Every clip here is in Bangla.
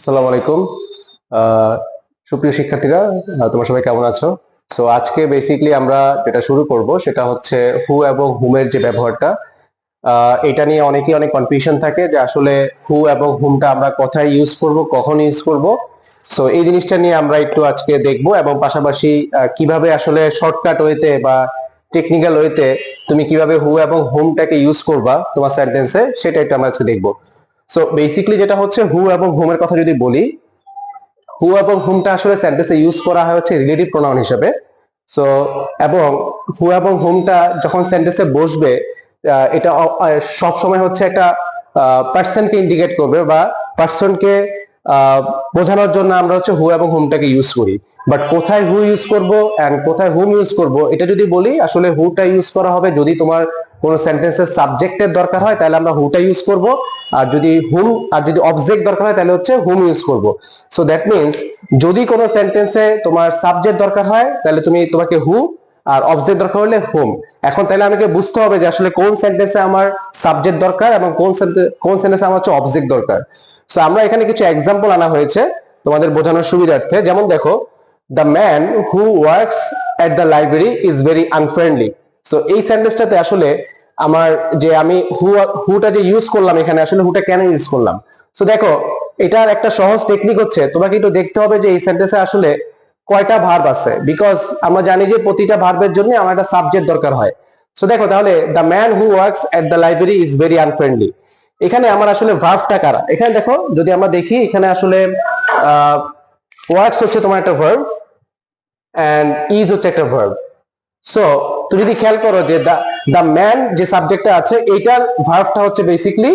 আসসালামু আলাইকুম। সুপ্রিয় শিক্ষার্থীরা তোমরা সবাই কেমন আছো? সো আজকে বেসিকলি আমরা যেটা শুরু করব সেটা হচ্ছে হু এবং হুমের যে ব্যবহারটা। এটা নিয়ে অনেকেই অনেক কনফিউশন থাকে যে আসলে হু এবং হুমটা আমরা কোথায় ইউজ করব, কখন ইউজ করব। সো এই জিনিসটা নিয়ে আমরা একটু আজকে দেখব এবং পাশাপাশি কীভাবে আসলে শর্টকাট ওয়েতে বা টেকনিক্যাল ওয়েতে তুমি কীভাবে হু এবং হুমটাকে ইউজ করবা তোমার সেন্টেন্সে সেটা একটু আমরা আজকে দেখব। সো বেসিকলি যেটা হচ্ছে হু এবং হুমের কথা যদি বলি হু এবং হুমটা আসলে সেন্টেন্সে ইউজ করা হয় হচ্ছে রিলেটিভ প্রোনাউন হিসেবে। সো এবং হু এবং হুমটা যখন সেন্টেন্সে বসবে এটা সবসময় হচ্ছে একটা পার্সনকে ইন্ডিকেট করবে বা পার্সনকে বোঝানোর জন্য আমরা হচ্ছে হু এবং হুমটাকে ইউজ করি। বাট কোথায় হু ইউজ করব এন্ড কোথায় হুম ইউজ করব, এটা যদি বলি, আসলে হুটা ইউজ করা হবে যদি তোমার কোনো সেন্টেন্সের সাবজেক্টের দরকার হয়, তাহলে আমরা হুটা ইউজ করব। আর যদি হুম আর যদি অবজেক্ট দরকার হয়, তাহলে হচ্ছে হুম ইউজ করব। সো দ্যাট মিনস যদি কোনো সেন্টেন্সে তোমার সাবজেক্ট দরকার হয়, তাহলে তুমি তোমাকে হু আর অবজেক্ট দরকার হলে হোম এখন তাহলে আমাকে বুঝতে হবে যে আসলে কোন সেন্টেন্সে আমার সাবজেক্ট দরকার এবং কোন কোন সেন্টেন্সে আমার হচ্ছে অবজেক্ট দরকার। সো আমরা এখানে কিছু এক্সাম্পল আনা হয়েছে তোমাদের বোঝানোর সুবিধার্থে। যেমন দেখো the man who works at the library is very unfriendly so এই সেন্টেন্সটাতে আসলে আমার যে আমি হু হুটা যে ইউজ করলাম এখানে, আসলে হুটা কেন ইউজ করলাম? সো দেখো, এটার একটা সহজ টেকনিক হচ্ছে, তোমাকে একটু দেখতে হবে যে এই সেন্টেন্সে আসলে কয়টা ভার্ব আছে? বিকজ আমরা জানি যে প্রতিটা ভার্বের জন্য আমার একটা সাবজেক্ট দরকার হয়। সো দেখো তাহলে the man who works at the library is very unfriendly এখানে আমার আসলে ভার্বটা কারা? এখানে দেখো, যদি আমরা দেখি, এখানে আসলে ওয়ার্কস হচ্ছে তোমার একটা ভার্ব অ্যান্ড ইজ হচ্ছে একটা ভার্ব সো তুমি যদি খেয়াল করো যে দ্য ম্যান যে সাবজেক্টটা আছে, এইটার ভার্বটা হচ্ছে বেসিকলি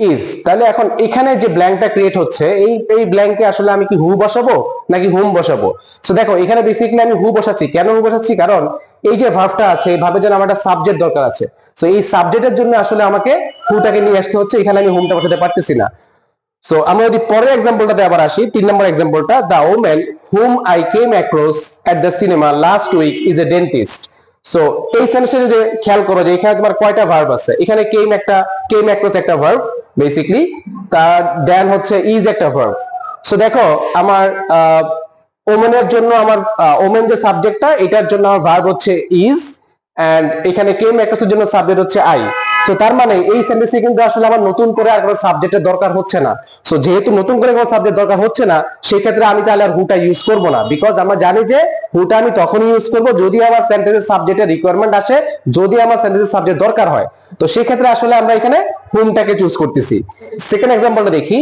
ইজ তাহলে এখন এখানে যে ব্ল্যাঙ্কটা ক্রিয়েট হচ্ছে, এই এই ব্ল্যাঙ্কে আসলে আমি কি হু বসাবো নাকি হুম বসাবো? সো দেখো, এখানে বেসিক্যালি আমি হু বসাচ্ছি। কেন হু বসাচ্ছি? কারণ এই যে ভার্বটা আছে, এই জন্য আমার একটা সাবজেক্ট দরকার আছে। সো এই সাবজেক্টের জন্য আসলে আমাকে হুটাকে নিয়ে আসতে হচ্ছে, এখানে আমি হুমটা বসাতে পারতেছি না। সো আমরা যদি পরের এক্সাম্পলটাতে আবার আসি, তিন নম্বর এক্সাম্পলটা the woman whom I came across at the cinema last week is a dentist so এই সেন্টেন্সে যদি খেয়াল করো যে এখানে তোমার কয়টা ভার্ব আছে? এখানে কেম একটা কেম অ্যাক্রস একটা ভার্ব বেসিকলি তার দেন হচ্ছে ইজ একটা ভার্ব সো দেখো, আমার ওমেনের জন্য আমার ওমেন যে সাবজেক্টটা এটার জন্য আমার ভার্ব হচ্ছে ইজ এন্ড এখানে কেম অ্যাক্রসের জন্য সাবজেক্ট হচ্ছে আই সো তার মানে এই সেন্টেন্সে কিন্তু আসলে আমার নতুন করে আর কোনো সাবজেক্টের দরকার হচ্ছে না। সো যেহেতু নতুন করে কোনো সাবজেক্ট দরকার হচ্ছে না সেই ক্ষেত্রে আমি তাহলে আর হুটা ইউজ করব না। বিকজ আমরা জানি যে হুটা আমি তখনই ইউজ করব যদি আমার সেন্টেন্সের সাবজেক্টের রিকোয়ারমেন্ট আসে, যদি আমার সেন্টেন্সের সাবজেক্ট দরকার হয়। তো সেই ক্ষেত্রে আসলে আমরা এখানে হুমটাকে চুজ করতেছি। সেকেন্ড এক্সাম্পলটা দেখি।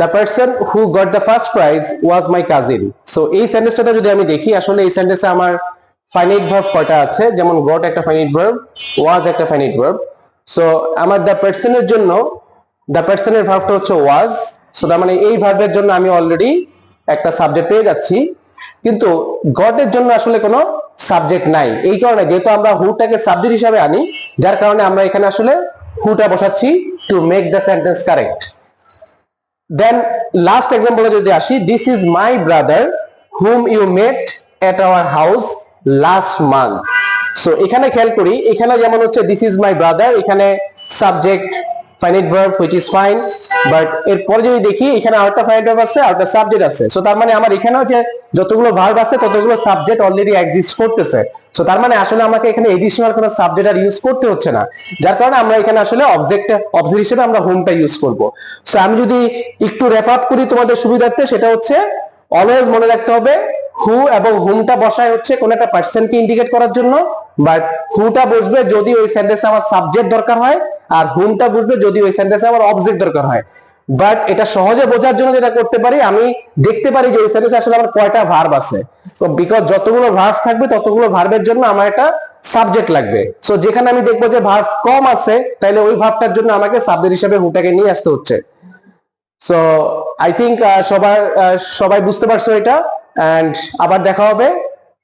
The person who got the first prize was my cousin so এই সেন্টেন্সটা যদি আমি দেখি, আসলে এই সেন্টেন্সে আমার ফাইনাইট ভার্ব কয়টা আছে? যেমন গট একটা ফাইনাইট ভার্ব ওয়াজ একটা ফাইনাইট ভার্ব সো আমার দ্য পার্সনের জন্য দ্য পার্সনের ভার্বটা হচ্ছে ওয়াজ সো তার মানে এই ভার্বের জন্য আমি অলরেডি একটা সাবজেক্ট পেয়ে যাচ্ছি। কিন্তু গটের জন্য আসলে কোনো সাবজেক্ট নাই। এই কারণে যেহেতু আমরা হুটাকে সাবজেক্ট হিসাবে আনি, যার কারণে আমরা এখানে আসলে হুটা বসাচ্ছি to make the sentence correct then last এক্সাম্পলে যদি আসি this is my brother whom you met at our house last month so এখানে খেয়াল করি এখানে যেমন হচ্ছে দিস ইজ মাই ব্রাদার এখানে subject finite verb which is fine but এরপরে যদি দেখি, এখানে আরেকটা ফাইনাইট ভার্ব আছে, আরেকটা সাবজেক্ট আছে। সো তার মানে আমার এখানেও যে যতগুলো ভার্ব আছে, ততগুলো সাবজেক্ট অলরেডি এক্সিস্ট করতেছে। সো তার মানে আসলে আমাকে এখানে এডিশনাল কোনো সাবজেক্ট আর ইউজ করতে হচ্ছে না। যার কারণে আমরা এখানে আসলে অবজেক্ট অবজেক্ট হিসেবে আমরা হোমটা ইউজ করব। সো আমি যদি একটু র্যাপ আপ করি তোমাদের সুবিধার্থে, সেটা হচ্ছে অলওয়েজ মনে রাখতে হবে হু এবং হুমটা বসায় হচ্ছে কোন একটা পার্সনকে ইন্ডিকেট করার জন্য বাট হুটা বুঝবে যদি ওই সেন্টেন্সে আমার সাবজেক্ট দরকার হয়, আর হুমটা বুঝবে যদি ওই সেন্টেন্সে আমার অবজেক্ট দরকার হয়। বাট এটা সহজে বোঝার জন্য যেটা করতে পারি, আমি দেখতে পারি যে ওই সেন্টেন্সে আসলে আমার কয়টা ভার্ব আছে। তো বিকজ যতগুলো ভার্ব থাকবে, ততগুলো ভার্বের জন্য আমার একটা সাবজেক্ট লাগবে। সো যেখানে আমি দেখব যে ভার্ব কম আছে তাহলে ওই ভার্বটার জন্য আমাকে সাবজেক্ট হিসেবে হুটাকে নিয়ে আসতে হচ্ছে। সো আই থিঙ্ক সবার আহ, সবাই বুঝতে পারছ এটা অ্যান্ড আবার দেখা হবে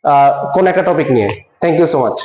আহ, কোন একটা টপিক নিয়ে। Thank you so much